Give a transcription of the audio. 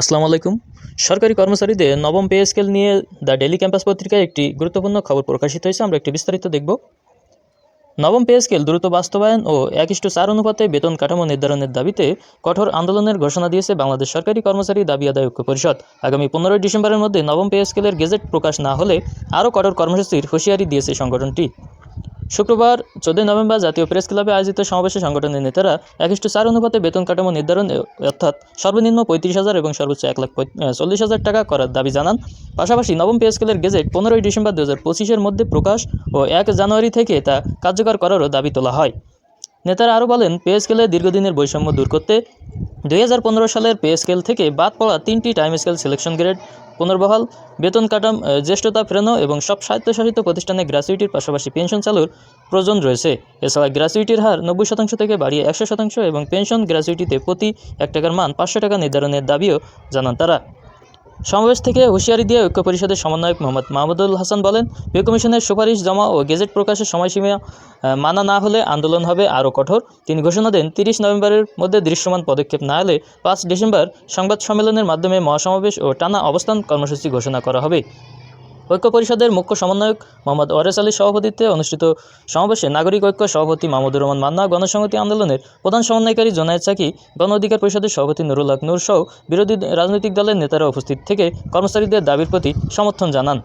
আসসালামু আলাইকুম। সরকারি কর্মচারীদের নবম পে স্কেল নিয়ে দ্য ডেলি ক্যাম্পাস পত্রিকায় একটি গুরুত্বপূর্ণ খবর প্রকাশিত হয়েছে, আমরা একটি বিস্তারিত দেখব। নবম পে স্কেল দ্রুত বাস্তবায়ন ও এক ইস্টু চার অনুপাতে বেতন কাঠামো নির্ধারণের দাবিতে কঠোর আন্দোলনের ঘোষণা দিয়েছে বাংলাদেশ সরকারি কর্মচারী দাবি আদায় ঐক্য পরিষদ। আগামী পনেরোই ডিসেম্বরের মধ্যে নবম পে স্কেলের গেজেট প্রকাশ না হলে আরও কঠোর কর্মসূচির হুঁশিয়ারি দিয়েছে সংগঠনটি। শুক্রবার চোদ্দই নভেম্বর জাতীয় প্রেস ক্লাবে আয়োজিত সমাবেশে সংগঠনের নেতারা একইষ্ট চার অনুপাতে বেতন কাঠামো নির্ধারণ অর্থাৎ সর্বনিম্ন পঁয়ত্রিশ হাজার এবং সর্বোচ্চ এক লাখ চল্লিশ হাজার টাকা করার দাবি জানান। পাশাপাশি নবম পে স্কেলের গেজেট পনেরোই ডিসেম্বর দু হাজার পঁচিশের মধ্যে প্রকাশ ও এক জানুয়ারি থেকে তা কার্যকর করারও দাবি তোলা হয়। নেতারা আরও বলেন পে স্কেলে দীর্ঘদিনের বৈষম্য দূর করতে দু হাজার পনেরো সালের পে স্কেল থেকে বাদ পড়া তিনটি টাইম স্কেল সিলেকশন গ্রেড পুনর্বহাল, বেতন কাটাম জ্যেষ্ঠতা ফেরানো এবং সব স্বায়ত্তশাসিত প্রতিষ্ঠানে গ্র্যাচুইটির পাশাপাশি পেনশন চালুর প্রয়োজন রয়েছে। এছাড়া গ্র্যাচুইটির হার নব্বই শতাংশ থেকে বাড়িয়ে একশো শতাংশ এবং পেনশন গ্র্যাচুইটিতে প্রতি এক টাকার মান পাঁচশো টাকা নির্ধারণের দাবিও জানান তারা। সমাবেশ থেকে হুঁশিয়ারি দিয়ে ঐক্য পরিষদের সমন্বয়ক মোহাম্মদ মাহমুদুল হাসান বলেন পে কমিশনের সুপারিশ জমা ও গেজেট প্রকাশের সময়সীমা মানা না হলে আন্দোলন হবে আরও কঠোর। তিনি ঘোষণা দেন, তিরিশ নভেম্বরের মধ্যে দৃশ্যমান পদক্ষেপ না হলে পাঁচ ডিসেম্বর সংবাদ সম্মেলনের মাধ্যমে মহাসমাবেশ ও টানা অবস্থান কর্মসূচি ঘোষণা করা হবে। ঐক্য পরিষদের মুখ্য সমন্বয়ক মোহাম্মদ ওয়ারেস আলীর সভাপতিত্বে অনুষ্ঠিত সমাবেশে নাগরিক ঐক্য সভাপতি মাহমুদুর রহমান মান্না, গণসংহতি আন্দোলনের প্রধান সমন্বয়কারী জোনায়েদ সাকি, গণ অধিকার পরিষদের সভাপতি নুরুল হক নূর সহ বিরোধী রাজনৈতিক দলের নেতারা উপস্থিত থেকে কর্মচারীদের দাবির প্রতি সমর্থন জানান।